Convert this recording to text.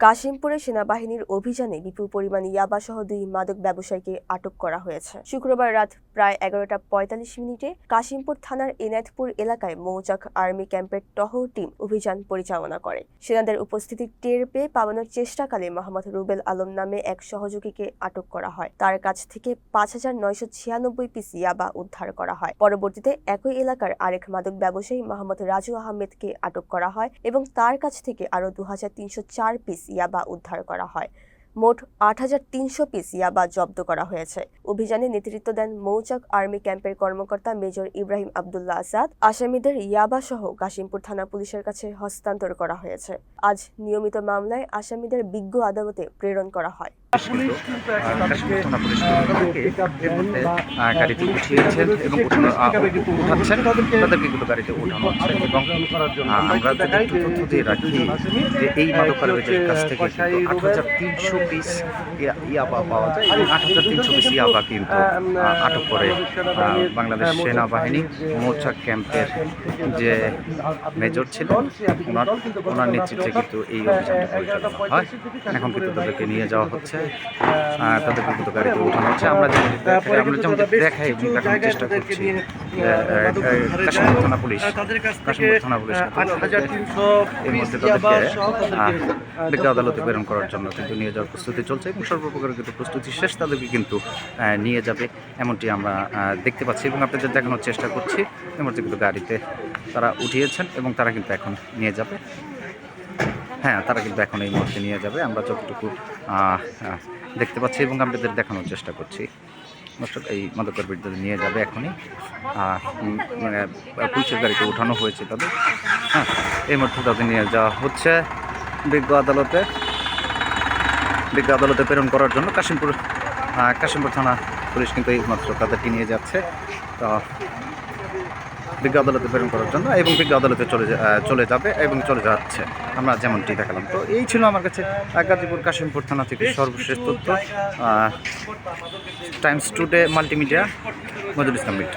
কাশিমপুরে সেনাবাহিনীর অভিযানে বিপুল পরিমাণ ইয়াবাসহ দুই মাদক ব্যবসায়ীকে আটক করা হয়েছে। শুক্রবার রাত প্রায় এগারোটা পঁয়তাল্লিশ মিনিটে কাশিমপুর থানার এনায়েতপুর এলাকায় মৌচাক আর্মি ক্যাম্পের টহল টিম অভিযান পরিচালনা করে। সেনাদের উপস্থিতি টের পেয়ে পালানোর চেষ্টাকালে মোহাম্মদ রুবেল আলম নামে এক সহযোগীকে আটক করা হয়। তার কাছ থেকে পাঁচ হাজার নয়শো ছিয়ানব্বই পিস ইয়াবা উদ্ধার করা হয়। পরবর্তীতে একই এলাকার আরেক মাদক ব্যবসায়ী মোহাম্মদ রাজু আহমেদকে আটক করা হয় এবং তার কাছ থেকে আরও দু হাজার তিনশো চার পিস ইয়াবা উদ্ধার করা হয়। মোট আট হাজার তিনশো পিস ইয়াবা জব্দ করা হয়েছে। অভিযানে নেতৃত্ব দেন মৌচাক আর্মি ক্যাম্পের কর্মকর্তা মেজর ইব্রাহিম আবদুল্লাহ আসাদ। আসামিদের ইয়াবা সহ কাশিমপুর থানা পুলিশের কাছে হস্তান্তর করা হয়েছে। আজ নিয়মিত মামলায় আসামিদের বিজ্ঞ আদালতে প্রেরণ করা হয়। কিন্তু আহ, কাশ্মীর থানা পুলিশ কর্মীদেরকে এর মধ্যে আহ, গাড়িতে উঠিয়েছেন এবং উঠাচ্ছেন। তাদেরকে কিন্তু গাড়িতে উঠানো হচ্ছে এবং আমরা যদি তথ্য দিয়ে রাখি যে এই কাছ থেকে কিন্তু আট হাজার তিনশো পিস ইয়াবা পাওয়া যায়। এবং আট হাজার তিনশো পিস ইয়াবা কিন্তু আটক করে বাংলাদেশ সেনাবাহিনী মৌচাক ক্যাম্পের যে মেজর ছিলেন ওনার ওনার নেতৃত্বে কিন্তু এই অভিযানটা পরিচালনা হয়। এখন কিন্তু তাদেরকে নিয়ে যাওয়া হচ্ছে। তাদেরকে কিন্তু গাড়িতে উঠানো হচ্ছে। আমরা যেমন দেখাই দেখানোর চেষ্টা করছি কাশ্মীর থানা পুলিশ কাশ্মীর থানা পুলিশ এর মধ্যে তাদেরকে বিজ্ঞ আদালতে প্রেরণ করার জন্য কিন্তু নিয়ে যাওয়ার প্রস্তুতি চলছে এবং সর্বপ্রকার কিন্তু প্রস্তুতি শেষ তাদেরকে কিন্তু নিয়ে যাবে। এমনটি আমরা দেখতে পাচ্ছি এবং আপনাদের দেখানোর চেষ্টা করছি। মধ্যে কিন্তু গাড়িতে তারা উঠিয়েছেন এবং তারা কিন্তু এখন নিয়ে যাবে। হ্যাঁ তারা কিন্তু এখন এই মুহূর্তে নিয়ে যাবে। আমরা যতটুকু দেখতে পাচ্ছি এবং আপনাদের দেখানোর চেষ্টা করছি। এই মাদকের বিরুদ্ধে নিয়ে যাবে এখনই। মানে পুলিশের গাড়িতে উঠানো হয়েছে তাদের। হ্যাঁ এই মুহূর্তে তাদের নিয়ে যাওয়া হচ্ছে বিজ্ঞ আদালতে। বিজ্ঞ আদালতে প্রেরণ করার জন্য কাশিমপুর কাশিমপুর থানা পুলিশ কিন্তু এই মাত্র তাদেরকে নিয়ে যাচ্ছে। তো বিজ্ঞ আদালতে প্রেরণ করার জন্য এবং বিজ্ঞ আদালতে চলে চলে যাবে এবং চলে যাচ্ছে। আমরা যেমনটি দেখালাম। তো এই ছিল আমার কাছে গাজীপুর কাশিমপুর থানা থেকে সর্বশেষ তথ্য। Times Today multimedia Nazrul Islam meet